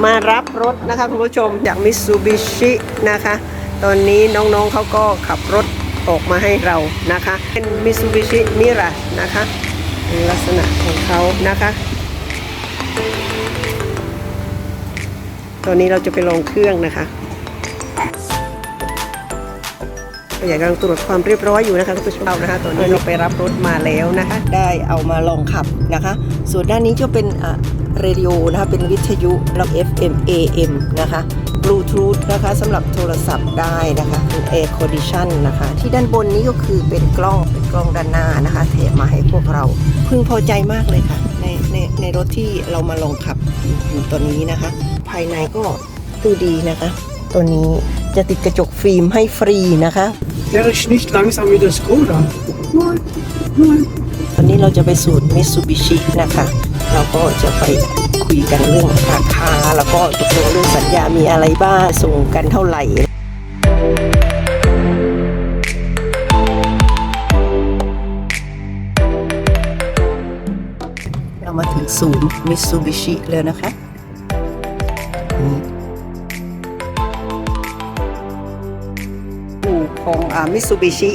มารับรถนะคะคุณผู้ชมจากมิตซูบิชินะคะ ตอนนี้น้องๆเขาก็ขับรถออกมาให้เรานะคะ เป็นมิตซูบิชิมิรานะคะลักษณะของเขานะคะ ตอนนี้เราจะไปลงเครื่องนะคะ ผู้ใหญ่กำลังตรวจความเรียบร้อยอยู่นะคะคุณผู้ชมเรานะคะตอนนี้เราไปรับรถมาแล้วนะคะ ได้เอามาลองขับนะคะ ส่วนด้านนี้จะเป็นอะเรดิโอนะคะเป็นวิทยุแล้ว FM AM นะคะบลูทูธนะคะสำหรับโทรศัพท์ได้นะคะเป็น Air Condition นะคะ ที่ด้านบนนี้ก็คือเป็นกล้องเป็นกล้องด้านหน้านะคะแถมมาให้พวกเราพึงพอใจมากเลยค่ะ ในในในรถที่เรามาลองขับอยู่ตอนนี้นะคะ ภายในก็ดูดีนะคะ ตัวนี้จะติดกระจกฟิล์มให้ฟรีนะคะ Der ist nicht langsam wie der Skoda. Nein, nein. ตอนนี้เราจะไปสูตรมิ t ซูบิชินะคะ เราก็จะไปคุยกันเรื่องราคา แล้วก็ตกลงเรื่องสัญญามีอะไรบ้าง ส่งกันเท่าไหร่ เรามาถึงศูนย์มิ t ซูบิชิแล้วนะคะ ของอ่ามิ t ซูบิชิ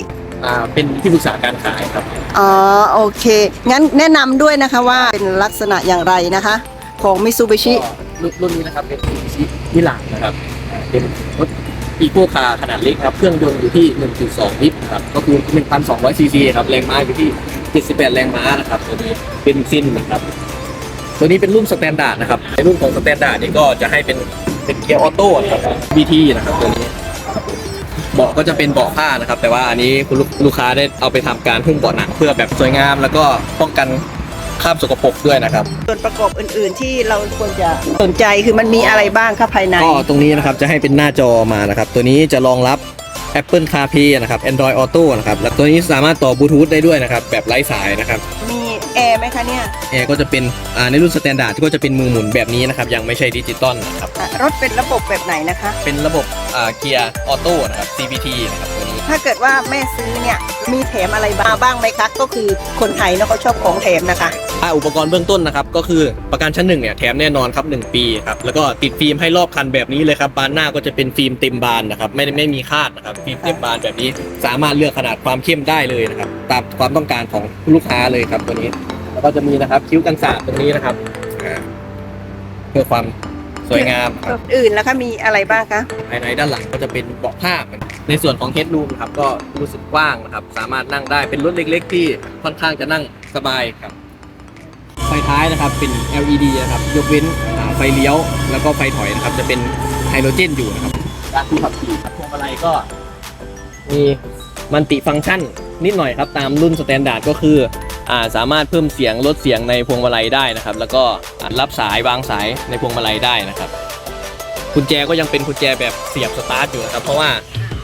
อ่าเป็นที่ปรึกษาการขายครับ อ๋อโอเค งั้นแนะนำด้วยนะคะว่าเป็นลักษณะอย่างไรนะคะ ของมิ t ซูบิชิก็รุ่นรุ่นนี้นะครับเป็นชิมิลานนะครับอ่าเป็นรถอีโคคาร์ขนาดเล็กครับ เครื่องยนต์อยู่ที่ 1.2 ลิตรครับ ก็คือ 1,200ซีซีครับ แรงม้าอยู่ที่ 78 แรงม้านะครับ ตัวนี้เป็นซินนะครับ ตัวนี้เป็นรุ่นสแตนดาร์ดนะครับ ในรุ่นของสแตนดาร์ดนี่ก็จะให้เป็นเป็นเกียร์ออโต้นะครับ BT นะครับตัวนี้ เบาะก็จะเป็นเบาะผ้านะครับ แต่ว่าอันนี้คุณลูกลูกค้าได้เอาไปทำการหุ้มเบาะหนังเพื่อแบบสวยงาม แล้วก็ป้องกันคราบสกปรกด้วยนะครับ ส่วนประกอบอื่นๆที่เราควรจะสนใจคือมันมีอะไรบ้างคะภายในก็ตรงนี้นะครับจะให้เป็นหน้าจอมานะครับ ตัวนี้จะรองรับ Apple CarPlay นะครับ Android Auto นะครับ แล้วตัวนี้สามารถต่อบลูทูธได้ด้วยนะครับ แบบไร้สายนะครับ มี แอร์ไหมคะเนี่ยแอร์ก็จะเป็นอ่าในรุ่นสแตนดาร์ดก็จะเป็นมือหมุนแบบนี้นะครับยังไม่ใช่ดิจิตอลนะครับอะรถเป็นระบบแบบไหนนะคะ เป็นระบบอ่าเกียร์ออโต้นะครับ CVT นะครับตัวนี้ ถ้าเกิดว่าแม่ซื้อเนี่ย มีแถมอะไรบ้างบ้างไหมคะก็คือคนไทยเนาะเขาชอบของแถมนะคะอ่าอุปกรณ์เบื้องต้นนะครับก็คือประกันชั้นหนึ่งเนี่ยแถมแน่นอนครับ 1 ปีครับแล้วก็ติดฟิล์มให้รอบคันแบบนี้เลยครับบานหน้าก็จะเป็นฟิล์มเต็มบานนะครับไม่ไม่มีคาดนะครับฟิล์มเต็มบานแบบนี้ สามารถเลือกขนาดความเข้มได้เลยนะครับตามความต้องการของลูกค้าเลยครับตัวนี้แล้วก็จะมีนะครับคิ้วกันสาดตรงนี้นะครับเพื่อความ สวยงามครับอื่นแล้วคะมีอะไรบ้างคะ ภายในด้านหลังก็จะเป็นเบาะผ้าในส่วนของเฮดรูมครับก็รู้สึกกว้างนะครับ สามารถนั่งได้เป็นรถเล็ก ๆ ที่ค่อนข้างจะนั่งสบายครับ ไฟท้ายนะครับเป็น LED นะครับยกเว้นอ่าไฟเลี้ยว แล้วก็ไฟถอยนะครับ จะเป็นไฮโดรเจนอยู่นะครับการผู้ขับขี่ครับพวงมาลัยก็มีมันติฟังก์ชันนิดหน่อยครับ ตามรุ่นสแตนดาร์ดก็คืออ่า สามารถเพิ่มเสียงลดเสียงในพวงมาลัยได้นะครับ แล้วก็อ่ารับสายวางสายในพวงมาลัยได้นะครับกุญแจก็ยังเป็นกุญแจแบบเสียบสตาร์ทอยู่นะครับ เพราะว่า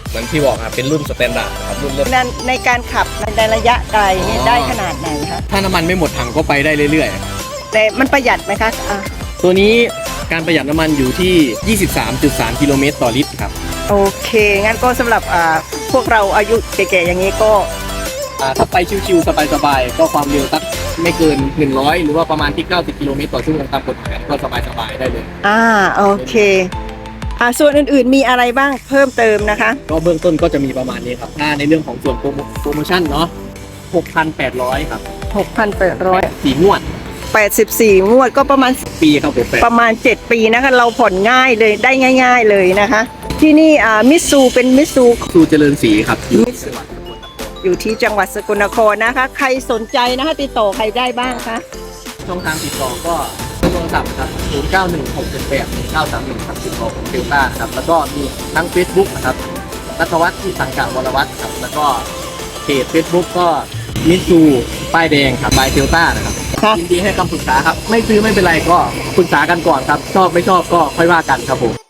เหมือนที่บอกครับเป็นรุ่นสแตนดาร์ดครับรุ่นเริ่มในในการขับในระยะไกลเนี่ยได้ขนาดไหนคะถ้าน้ำมันไม่หมดถังก็ไปได้เรื่อยแต่มันประหยัดไหมคะอะๆตัวนี้การประหยัดน้ำมันอยู่ที่ 23.3 กิโลเมตรต่อลิตรครับ โอเค งั้นก็สำหรับอ่าพวกเราอายุแก่ๆอย่างนี้ก็อ่า ถ้าไปชิวๆสบายๆก็ความเร็วสักไม่เกิน 100 หรือว่าประมาณที่ 90 กิโลเมตรต่อชั่วโมงตามกฎหมายก็สบายๆได้เลย อ่าโอเคอ่าส่วนอื่นๆมีอะไรบ้างเพิ่มเติมนะคะ ก็เบื้องต้นก็จะมีประมาณนี้ครับถ้าในเรื่องของส่วนโปรโมโปรโมชั่นเนาะ6,800 ครับ 6,800 สีงวด 84 งวดก็ประมาณ ปีครับผมประมาณ 7 ปีนะคะเราผ่อนง่ายเลยได้ง่าย ๆเลยนะคะ ที่นี่อ่ามิสซูเป็นมิสซู สูเจริญศรีครับอยู่จังหวัด อยู่ที่จังหวัดสกลนครนะคะ ใครสนใจนะคะติดต่อใครได้บ้างคะช่องทางติดต่อก็โทรศัพท์ครับ 091678 931ครับติดต่อของเทลต้าครับ แล้วก็มีทั้ง Facebook นะครับนัทวัฒน์ที่สังกัดวรวัฒน์ครับ แล้วก็เพจ Facebook ก็มิซูป้ายแดงครับบายเทลต้านะครับค่ะยินดีให้คำปรึกษาครับ ไม่ซื้อไม่เป็นไรก็ปรึกษากันก่อนครับ ชอบไม่ชอบก็ค่อยว่ากันครับผม